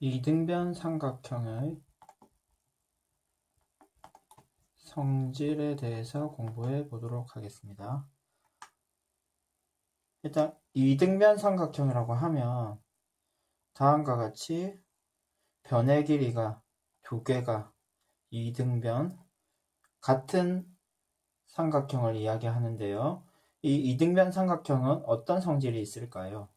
이등변 삼각형의 성질에 대해서 공부해 보도록 하겠습니다. 일단 이등변 삼각형이라고 하면 다음과 같이 변의 길이가 두 개가 이등변 같은 삼각형을 이야기하는데요. 이 이등변 삼각형은 어떤 성질이 있을까요?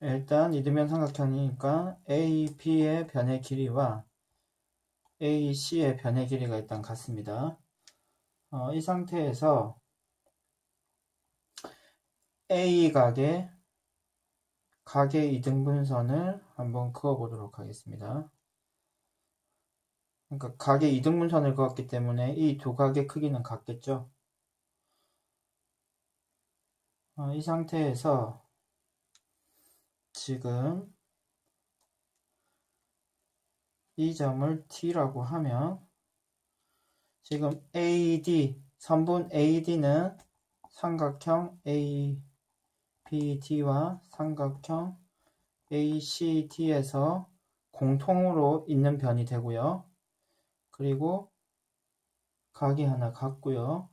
일단 이등변 삼각형이니까 AB의 변의 길이와 AC의 변의 길이가 일단 같습니다. 어, 이 상태에서 A 각의 각의 이등분선을 한번 그어보도록 하겠습니다. 그러니까 각의 이등분선을 그었기 때문에 이 두 각의 크기는 같겠죠. 어, 이 상태에서 지금 이 점을 T라고 하면 지금 AD, 선분 AD는 삼각형 ABD와 삼각형 ACD에서 공통으로 있는 변이 되고요. 그리고 각이 하나 같고요.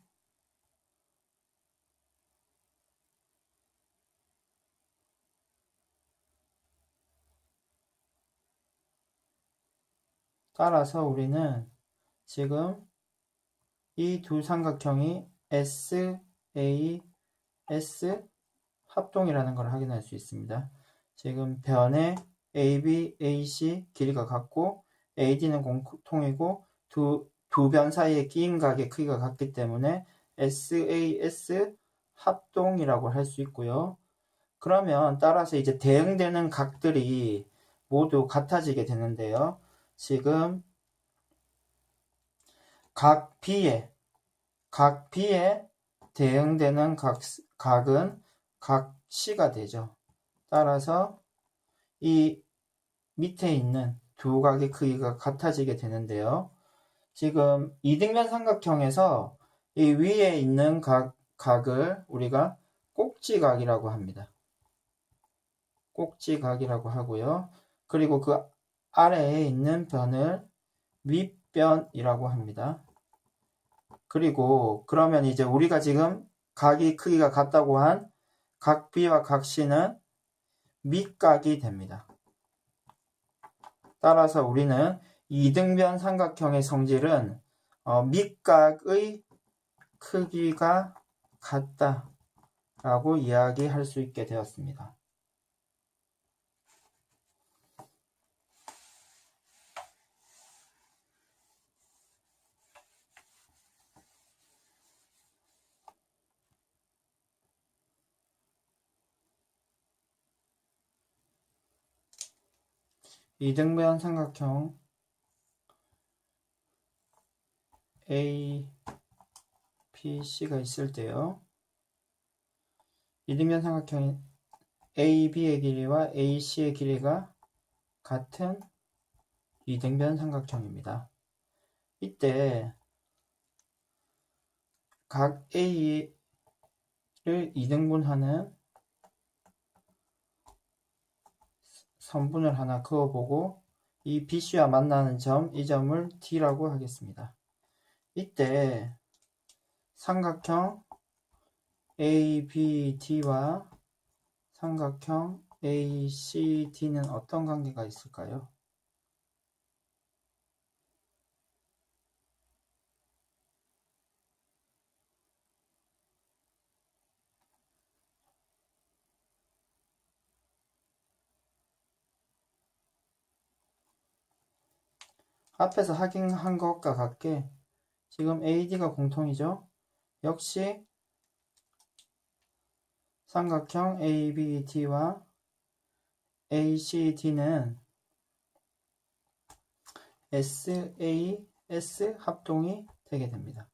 따라서 우리는 지금 이 두 삼각형이 S, A, S 합동이라는 걸 확인할 수 있습니다. 지금 변의 AB, AC 길이가 같고 AD는 공통이고 두, 두 변 사이의 끼인 각의 크기가 같기 때문에 SAS 합동이라고 할 수 있고요. 그러면 따라서 이제 대응되는 각들이 모두 같아지게 되는데요. 지금 각 B에 각 B에 대응되는 각, 각은 각 C가 되죠. 따라서 이 밑에 있는 두 각의 크기가 같아지게 되는데요. 지금 이등변 삼각형에서 이 위에 있는 각, 각을 우리가 꼭지각이라고 합니다. 꼭지각이라고 하고요. 그리고 그 아래에 있는 변을 윗변이라고 합니다. 그리고 그러면 이제 우리가 지금 각이 크기가 같다고 한각 B와 각 C는 밑각이 됩니다. 따라서 우리는 이등변 삼각형의 성질은 어, 밑각의 크기가 같다라고 이야기할 수 있게 되었습니다. 이등변 삼각형 A, P, C가 있을 때요. 이등변 삼각형인 AB의 길이와 AC의 길이가 같은 이등변 삼각형입니다. 이때 각 A를 이등분하는 선분을 하나 그어보고 이 BC와 만나는 점, 이 점을 T라고 하겠습니다. 이때 삼각형 ABD와 삼각형 ACD는 어떤 관계가 있을까요? 앞에서 확인한 것과 같게 지금 AD가 공통이죠. 역시 삼각형 ABD와 ACD는 SAS 합동이 되게 됩니다.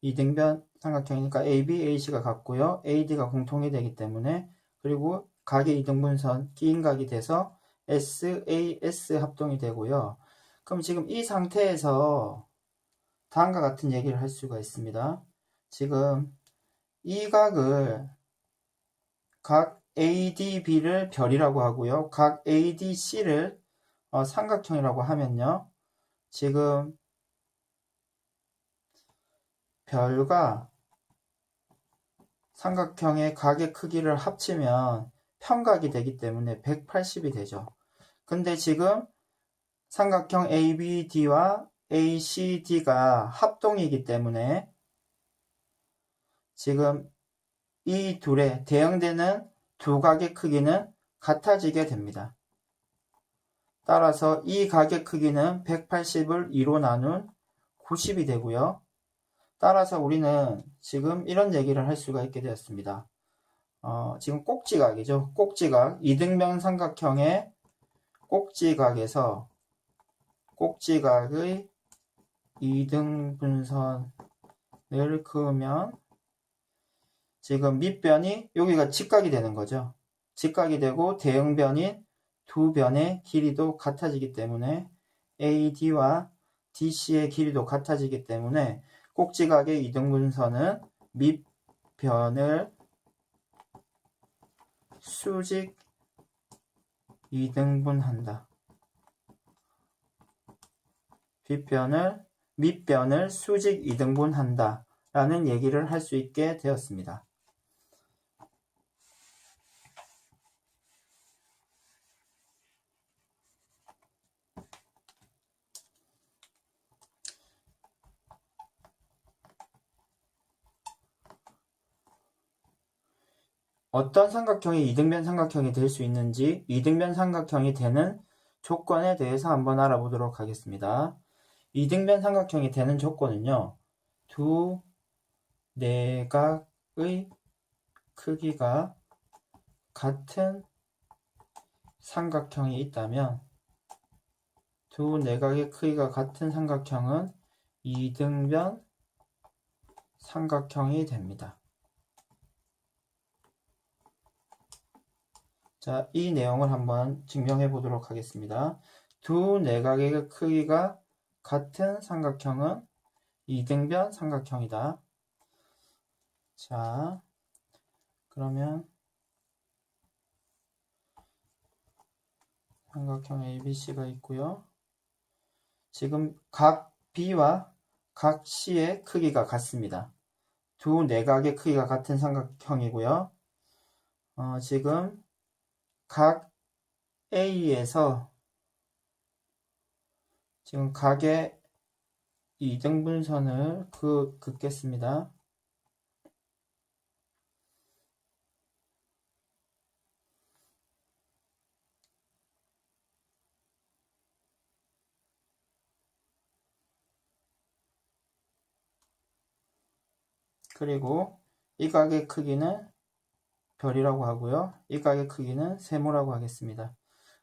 이등변 삼각형이니까 AB, AC가 같고요. AD가 공통이 되기 때문에 그리고 각의 이등분선 끼인각이 돼서 SAS 합동이 되고요. 그럼 지금 이 상태에서 다음과 같은 얘기를 할 수가 있습니다. 지금 이 각을 각 ADB를 별이라고 하고요. 각 ADC를 어, 삼각형이라고 하면요. 지금 별과 삼각형의 각의 크기를 합치면 평각이 되기 때문에 180이 되죠. 근데 지금 삼각형 ABD와 ACD가 합동이기 때문에 지금 이 둘의 대응되는 두 각의 크기는 같아지게 됩니다. 따라서 이 각의 크기는 180을 2로 나눈 90이 되고요. 따라서 우리는 지금 이런 얘기를 할 수가 있게 되었습니다. 어, 지금 꼭지각이죠. 꼭지각, 이등변 삼각형의 꼭지각에서 꼭지각의 이등분선을 그으면 지금 밑변이 여기가 직각이 되는 거죠. 직각이 되고 대응변인 두 변의 길이도 같아지기 때문에 AD와 DC의 길이도 같아지기 때문에 꼭지각의 이등분선은 밑변을 수직 이등분한다. 뒷변을 밑변을 수직 이등분한다. 라는 얘기를 할 수 있게 되었습니다. 어떤 삼각형이 이등변 삼각형이 될 수 있는지 이등변 삼각형이 되는 조건에 대해서 한번 알아보도록 하겠습니다. 이등변 삼각형이 되는 조건은요. 두 내각의 크기가 같은 삼각형이 있다면 두 내각의 크기가 같은 삼각형은 이등변 삼각형이 됩니다. 자, 이 내용을 한번 증명해 보도록 하겠습니다. 두 내각의 크기가 같은 삼각형은 이등변 삼각형이다. 자, 그러면 삼각형 ABC가 있고요. 지금 각 B와 각 C의 크기가 같습니다. 두 내각의 크기가 같은 삼각형이고요. 어, 지금 각 A에서 지금 각의 이등분선을 그, 긋겠습니다. 그리고 이 각의 크기는 별이라고 하고요. 이 각의 크기는 세모라고 하겠습니다.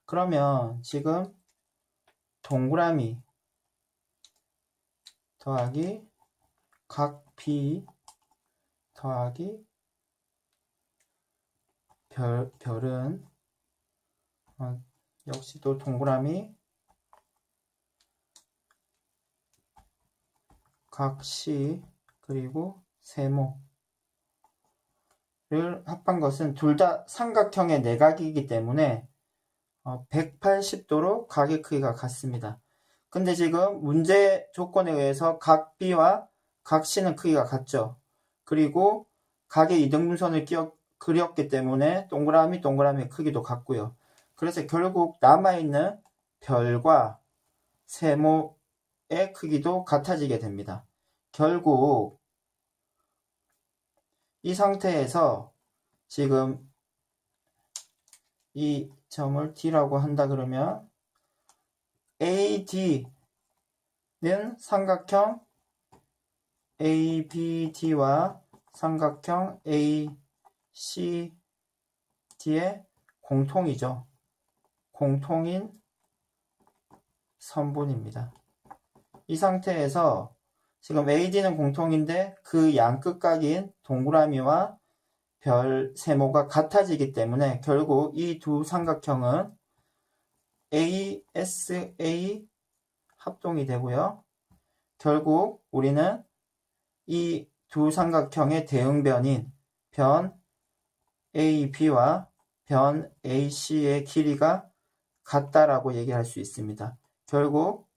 그러면 지금 동그라미 더하기 각 B 더하기 별, 별은 어, 역시 또 동그라미 각 C 그리고 세모 를 합한 것은 둘 다 삼각형의 내각이기 때문에 180도로 어, 각의 크기가 같습니다. 근데 지금 문제 조건에 의해서 각 B와 각 C는 크기가 같죠. 그리고 각의 이등분선을 그렸기 때문에 동그라미 동그라미 크기도 같고요. 그래서 결국 남아있는 별과 세모의 크기도 같아지게 됩니다. 결국 이 상태에서 지금 이 점을 D라고 한다 그러면 AD는 삼각형 ABD와 삼각형 ACD의 공통이죠. 공통인 선분입니다. 이 상태에서 지금 AD는 공통인데 그 양끝각인 동그라미와 별 세모가 같아지기 때문에 결국 이 두 삼각형은 ASA 합동이 되고요. 결국 우리는 이 두 삼각형의 대응변인 변 AB와 변 AC의 길이가 같다라고 얘기할 수 있습니다. 결국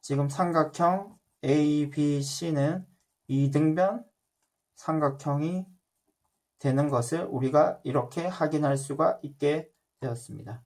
지금 삼각형 ABC는 이등변 삼각형이 되는 것을 우리가 이렇게 확인할 수가 있게 되었습니다.